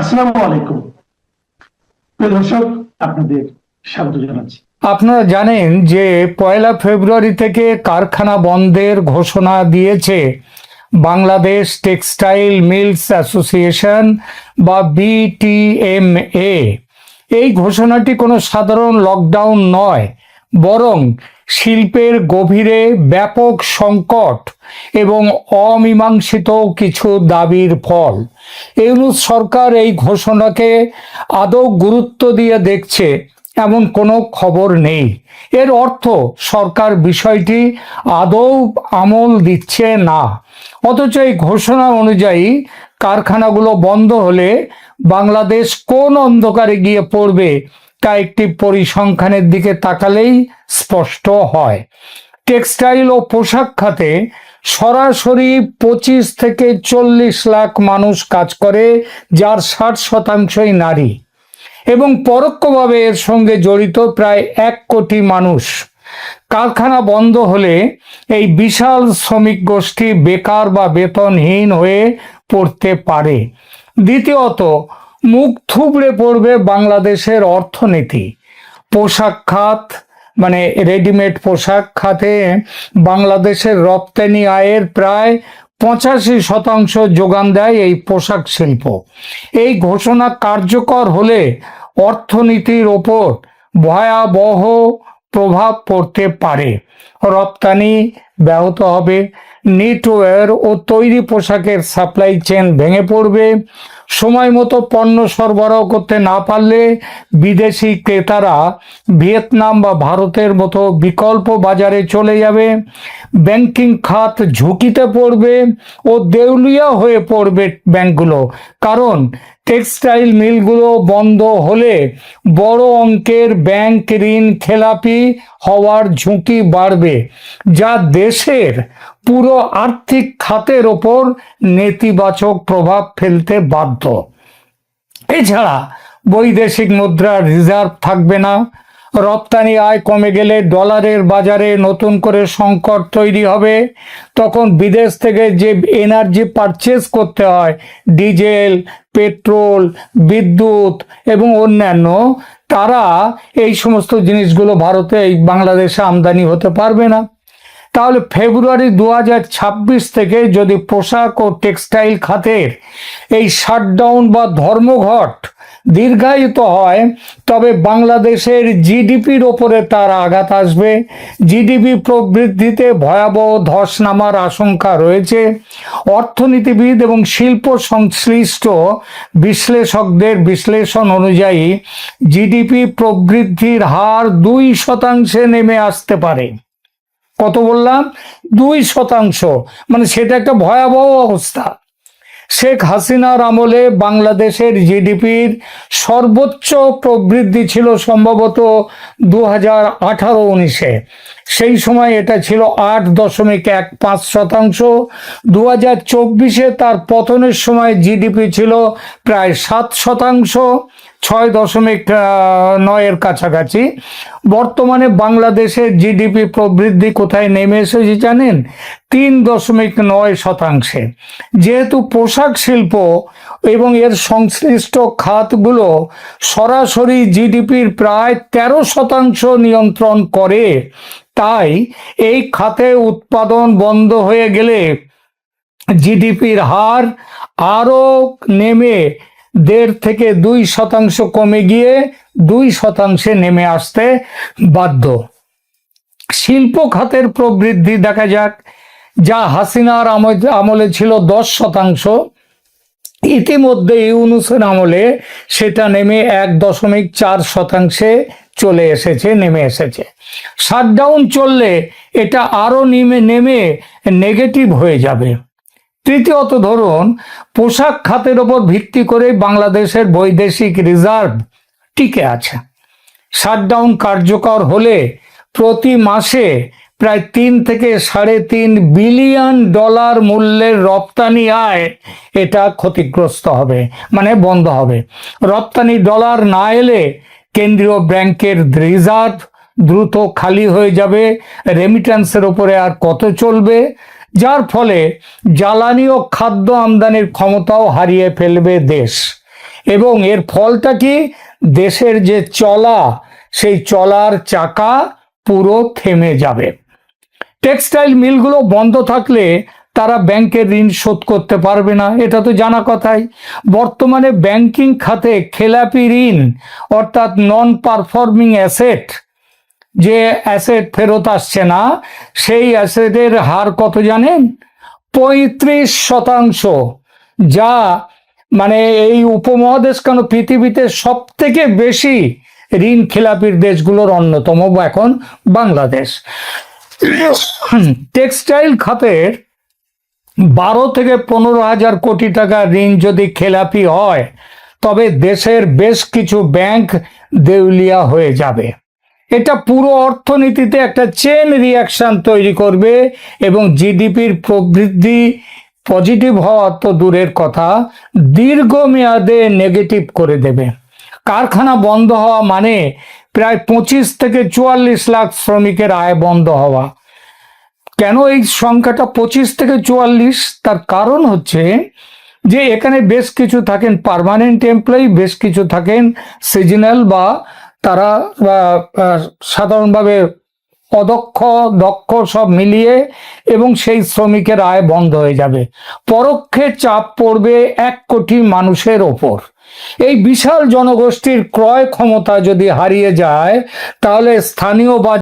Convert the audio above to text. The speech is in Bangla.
আসসালামু আলাইকুম। দর্শক, আপনাদের স্বাগত জানাচ্ছি। আপনারা জানেন যে পয়লা ফেব্রুয়ারি থেকে কারখানা বন্ধের ঘোষণা দিয়েছে বাংলাদেশ টেক্সটাইল মিলস অ্যাসোসিয়েশন বা বিটিএমএ। এই ঘোষণাটি কোনো সাধারণ লকডাউন নয়, বরং শিল্পের গভীরে ব্যাপক সংকট এবং অমীমাংসিত কিছু দাবির ফল। ইউনুস সরকার এই ঘোষণাকে আদৌ গুরুত্ব দিয়ে দেখছে এমন কোনো খবর নেই। এর অর্থ সরকার বিষয়টি আদৌ আমল দিচ্ছে না। অথচ এই ঘোষণা অনুযায়ী কারখানাগুলো বন্ধ হলে বাংলাদেশ কোন অন্ধকারে গিয়ে পড়বে একটি পরিসংখ্যানের দিকে তাকালেই স্পষ্ট হয়। টেক্সটাইল ও পোশাক খাতে সরাসরি পঁচিশ থেকে চল্লিশ লাখ মানুষ কাজ করে, যার ষাট শতাংশই নারী। এবং পরোক্ষভাবে এর সঙ্গে জড়িত প্রায় এক কোটি মানুষ। কারখানা বন্ধ হলে এই বিশাল শ্রমিক গোষ্ঠী বেকার বা বেতনহীন হয়ে পড়তে পারে। দ্বিতীয়ত মুখ থুবড়ে পড়বে বাংলাদেশের অর্থনীতি। পোশাক খাত মানে রেডিমেড পোশাক খাতে বাংলাদেশের রপ্তানি আয়ের প্রায় পঁচাশি শতাংশ যোগান দেয় এই পোশাক শিল্প। এই ঘোষণা কার্যকর হলে অর্থনীতির ওপর ভয়াবহ প্রভাব পড়তে পারে। রপ্তানি ব্যাহত হবে, নিটওয়্যার ও তৈরি পোশাকের সাপ্লাই চেন ভেঙে পড়বে সময় মতো পণ্য সরবরাহ করতে না পারলে বিদেশি ক্রেতারা ভিয়েতনাম বা ভারতের মতো বিকল্প বাজারে চলে যাবে, ব্যাংকিং খাত ঝুঁকিতে পড়বে ও দেউলিয়া হয়ে পড়বে ব্যাংকগুলো। কারণ টেক্সটাইল মিলগুলো বন্ধ হলে বড় অঙ্কের ব্যাংক ঋণ খেলাপি হওয়ার ঝুঁকি বাড়বে, যা দেশের পুরো আর্থিক খাতের ওপর নেতিবাচক প্রভাব ফেলতে বাধ্য এছাড়া বৈদেশিক মুদ্রার রিজার্ভ থাকবে না। রপ্তানি আয় কমে গেলে ডলারের বাজারে নতুন করে সংকট তৈরি হবে। তখন বিদেশ থেকে যে এনার্জি পারচেস করতে হয়, ডিজেল, পেট্রোল, বিদ্যুৎ এবং অন্যান্য, তারা এই সমস্ত জিনিসগুলো ভারতে বাংলাদেশে আমদানি হতে পারবে না। তাহলে ফেব্রুয়ারি দু হাজার ছাব্বিশ থেকে যদি পোশাক ও টেক্সটাইল খাতের এই শাটডাউন বা ধর্মঘট দীর্ঘায়িত হয়, তবে বাংলাদেশের জিডিপির ওপরে তার আঘাত আসবে। জিডিপি প্রবৃদ্ধিতে ভয়াবহ ধস নামার আশঙ্কা রয়েছে। অর্থনীতিবিদ এবং শিল্প সংশ্লিষ্ট বিশ্লেষকদের বিশ্লেষণ অনুযায়ী জিডিপি প্রবৃদ্ধির হার দুই শতাংশে নেমে আসতে পারে। কত বললাম? দুই শতাংশ। মানে সেটা একটা ভয়াবহ অবস্থা। শেখ হাসিনার আমলে বাংলাদেশের জিডিপির সর্বোচ্চ প্রবৃদ্ধি ছিল সম্ভবত দু হাজার আঠারো উনিশে। সেই সময় এটা ছিল আট দশমিক এক পাঁচ শতাংশ। দু হাজার চব্বিশে তার পতনের সময় জিডিপি ছিল প্রায় সাত শতাংশ, ছয় দশমিক নয়ের কাছাকাছি। বর্তমানে বাংলাদেশের জিডিপি প্রবৃদ্ধি কোথায় নেমে এসেছে জানেন? তিন দশমিক নয় শতাংশে। যেহেতু পোশাক শিল্প এবং এর সংশ্লিষ্ট খাতগুলো সরাসরি জিডিপির প্রায় তেরো শতাংশ নিয়ন্ত্রণ করে তাই এই খাতে উৎপাদন বন্ধ হয়ে গেলে জিডিপির হার আরও নেমে দেড় থেকে দুই শতাংশ কমে গিয়ে দুই শতাংশে নেমে আসতে বাধ্য। শিল্প খাতের প্রবৃদ্ধি দেখা যাক। যা হাসিনার আমলে ছিল দশ শতাংশ, ইতিমধ্যে ইউনুসের আমলে সেটা নেমে এক দশমিক চার শতাংশে চলে এসেছে, নেমে এসেছে। শাটডাউন চললে এটা আরও নেমে নেমে নেগেটিভ হয়ে যাবে। তৃতীয়ত ধরুন, পোশাক খাতের ওপর ভিত্তি করে বাংলাদেশের বৈদেশিক রিজার্ভ টিকে আছে। শাটডাউন কার্যকর হলে প্রতি মাসে প্রায় তিন থেকে সাড়ে তিন বিলিয়ন ডলার মূল্যের রপ্তানি আয় এটা ক্ষতিগ্রস্ত হবে মানে বন্ধ হবে। রপ্তানি ডলার না এলে কেন্দ্রীয় ব্যাংকের রিজার্ভ দ্রুত খালি হয়ে যাবে রেমিটেন্সের ওপরে আর কত চলবে? যার ফলে জ্বালানি ও খাদ্য আমদানির ক্ষমতাও হারিয়ে ফেলবে দেশ। এবং এর ফলটা কি? দেশের যে চলা, সেই চলার চাকা পুরো থেমে যাবে। টেক্সটাইল মিলগুলো বন্ধ থাকলে তারা ব্যাংকের ঋণ শোধ করতে পারবে না। এটা তো জানা কথাই। বর্তমানে ব্যাংকিং খাতে খেলাপি ঋণ, অর্থাৎ নন পারফর্মিং অ্যাসেট যে অ্যাসেট ফেরত আসছে না, সেই অ্যাসেটের হার কত জানেন? পঁয়ত্রিশ শতাংশ। যা মানে এই উপমহাদেশ কেন পৃথিবীতে সব থেকে বেশি ঋণ খেলাপির দেশগুলোর অন্যতম, এখন বাংলাদেশ। টেক্সটাইল খাতের বারো থেকে পনেরো হাজার কোটি টাকা ঋণ যদি খেলাপি হয়, তবে দেশের বেশ কিছু ব্যাংক দেউলিয়া হয়ে যাবে। এটা পুরো অর্থনীতিতে একটা চেন রিয়াকশন তৈরি করবে এবং জিডিপির প্রবৃদ্ধি পজিটিভ হওয়া তো দূরের কথা, দীর্ঘমেয়াদে নেগেটিভ করে দেবে। কারখানা বন্ধ হওয়া মানে প্রায় পঁচিশ থেকে চুয়াল্লিশ লাখ শ্রমিকের আয় বন্ধ হওয়া। কেন এই সংখ্যাটা পঁচিশ থেকে চুয়াল্লিশ? তার কারণ হচ্ছে যে এখানে বেশ কিছু থাকেন পার্মানেন্ট এমপ্লয়ি বেশ কিছু থাকেন সিজনাল বা তারা সাধারণভাবে অদক্ষ, দক্ষ সব মিলিয়ে এবং সেই শ্রমিকের আয় বন্ধ হয়ে যাবে। পরোক্ষে চাপ পড়বে এক কোটি মানুষের ওপর। এই বিশাল জনগোষ্ঠীর ক্রয় ক্ষমতা যদি হারিয়ে যায়, তাহলে স্থানীয় বাজার